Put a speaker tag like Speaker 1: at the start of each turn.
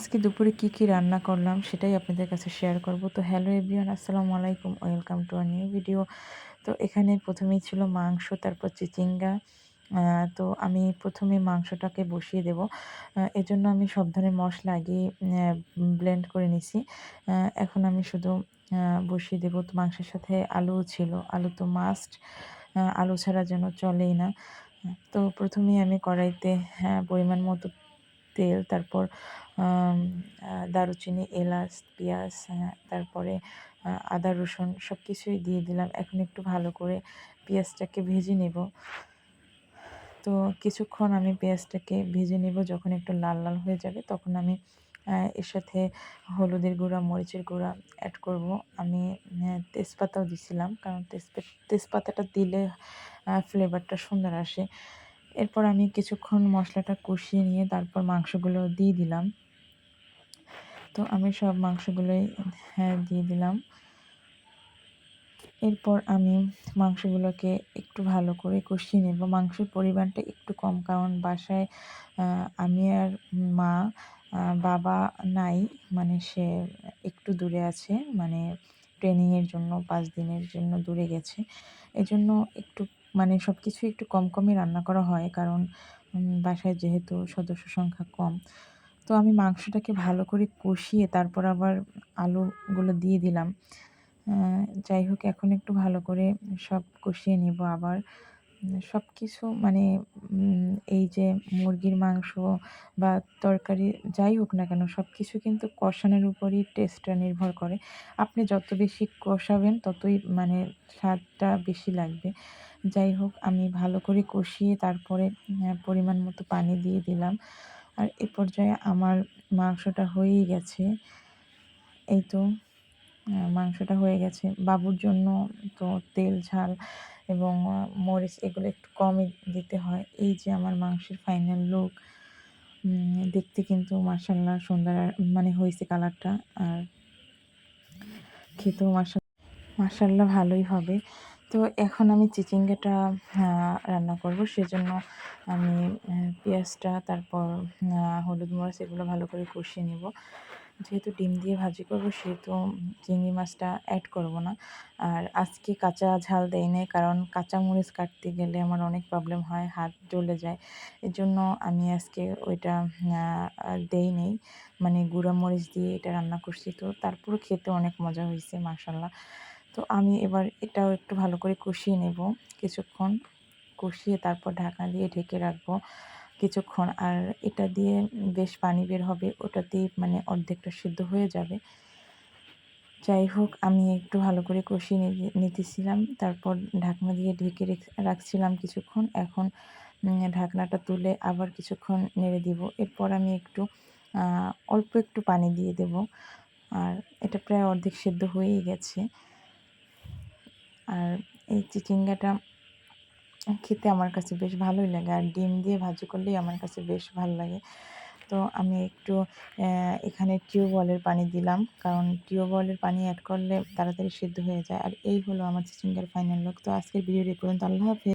Speaker 1: আজকে দুপুরে কি কি রান্না করলাম সেটাই আপনাদের কাছে শেয়ার করব। তো হ্যালো এভরিওয়ান আসসালামু আলাইকুম welcome to our new video তো এখানে প্রথমেই ছিল মাংস, তারপর চিচিঙ্গা তো আমি প্রথমে মাংসটাকে বসিয়ে দেব। এজন্য আমি সব ধরনের মশলা আগে ব্লেন্ড করে নিছি। এখন আমি শুধু বসিয়ে দেব। তো মাংসের সাথে আলুও ছিল, আলু তো মাস্ট আলু ছাড়া যেন চলেই না। তো প্রথমেই আমি কড়াইতে হ্যাঁ পরিমাণ মতো তেল, তারপর দারুচিনি, এলাচ, পেঁয়াজ তারপরে আদা, রসুন সব কিছুই দিয়ে দিলাম। এখন একটু ভালো করে পেঁয়াজটাকে ভেজে নেব। তো কিছুক্ষণ আমি পেঁয়াজটাকে ভেজে নেব। যখন একটু লাল লাল হয়ে যাবে তখন আমি এর সাথে হলুদের গুঁড়া, মরিচের গুঁড়া অ্যাড করব। আমি তেজপাতাও দিছিলাম। কারণ তেজপাতাটা দিলে ফ্লেভারটা সুন্দর আসে। এরপর আমি কিছুক্ষণ মশলাটা কষিয়ে নিয়ে তারপর মাংসগুলো দিয়ে দিলাম। তো আমি সব মাংসগুলোই হ্যাঁ দিয়ে দিলাম। এরপর আমি মাংসগুলোকে একটু ভালো করে কষিয়ে নেব। মাংসের পরিমাণটা একটু কম, কারণ বাসায় আমি আর মা বাবা নাই মানে সে একটু দূরে আছে মানে ট্রেনিংয়ের জন্য, পাঁচ দিনের জন্য দূরে গেছে। এজন্য একটু মানে সব কিছু একটু কম কমই রান্না করা হয় কারণ বাসায় যেহেতু সদস্য সংখ্যা কম। তো আমি মাংসটাকে ভালো করে কষিয়ে তারপর আবার আলুগুলো দিয়ে দিলাম। যাই হোক, এখন একটু ভালো করে সব কষিয়ে নেব আবার। সব কিছু মানে এই যে মুরগির মাংস বা তরকারি যাই হোক না কেন সব কিছু কিন্তু কষানোর উপরই টেস্টটা নির্ভর করে। আপনি যত বেশি কষাবেন, ততই মানে স্বাদটা বেশি লাগবে। যাই হোক, আমি ভালো করে কষিয়ে তারপরে পরিমাণ মতো পানি দিয়ে দিলাম। আর এ পর্যায়ে আমার মাংসটা হয়েই গেছে। এই তো মাংসটা হয়ে গেছে। বাবুর জন্য তো তেল, ঝাল এবং মরিচ এগুলো একটু কমই দিতে হয়। এই যে আমার মাংসের ফাইনাল লুক দেখতে কিন্তু মার্শাল্লাহ সুন্দর মানে হয়েছে কালারটা আর খেতেও মার্শাল মার্শাল্লাহ ভালোই হবে। তো এখন আমি চিচিঙ্গাটা রান্না করব। সেজন্য আমি পেঁয়াজটা, তারপর হলুদ মরিচ এগুলো ভালো করে কষিয়ে নেব। যেহেতু ডিম দিয়ে ভাজি করব, সেহেতু চিংড়ি মাছটা অ্যাড করব না। আর আজকে কাঁচা ঝাল দেই নাই, কারণ কাঁচা মরিচ কাটতে গেলে আমার অনেক প্রবলেম হয়, হাত জ্বলে যায়। এর জন্য আমি আজকে ওইটা দেই নেই। মানে গুঁড়া মরিচ দিয়ে এটা রান্না করছি। তো তারপরে খেতে অনেক মজা হয়েছে মাসাল্লাহ তো আমি এবার এটাও একটু ভালো করে কষিয়ে নেব কিছুক্ষণ। কষিয়ে তারপর ঢাকা দিয়ে ঢেকে রাখব কিছুক্ষণ। আর এটা দিয়ে বেশ পানি বের হবে, ওটাতেই মানে অর্ধেকটা সিদ্ধ হয়ে যাবে। যাই হোক, আমি একটু ভালো করে কষিয়ে নিতেছিলাম। তারপর ঢাকনা দিয়ে ঢেকে রাখছিলাম কিছুক্ষণ। এখন ঢাকনাটা তুলে আবার কিছুক্ষণ নেড়ে দিব। এরপর আমি একটু অল্প একটু পানি দিয়ে দেব। আর এটা প্রায় অর্ধেক সেদ্ধ হয়েই গেছে। আর এই চিচিঙ্গাটা খেতে আমার কাছে বেশ ভালোই লাগে। আর ডিম দিয়ে ভাজি করলেই আমার কাছে বেশ ভালো লাগে। তো আমি একটু এখানে টিউবওয়েলের পানি দিলাম। কারণ টিউবওয়েলের পানি অ্যাড করলে তাড়াতাড়ি সিদ্ধ হয়ে যায়। আর এই হলো আমার চিচিঙ্গার ফাইনাল লুক তো আজকের ভিডিওটি পর্যন্ত। আল্লাহ হাফেজ।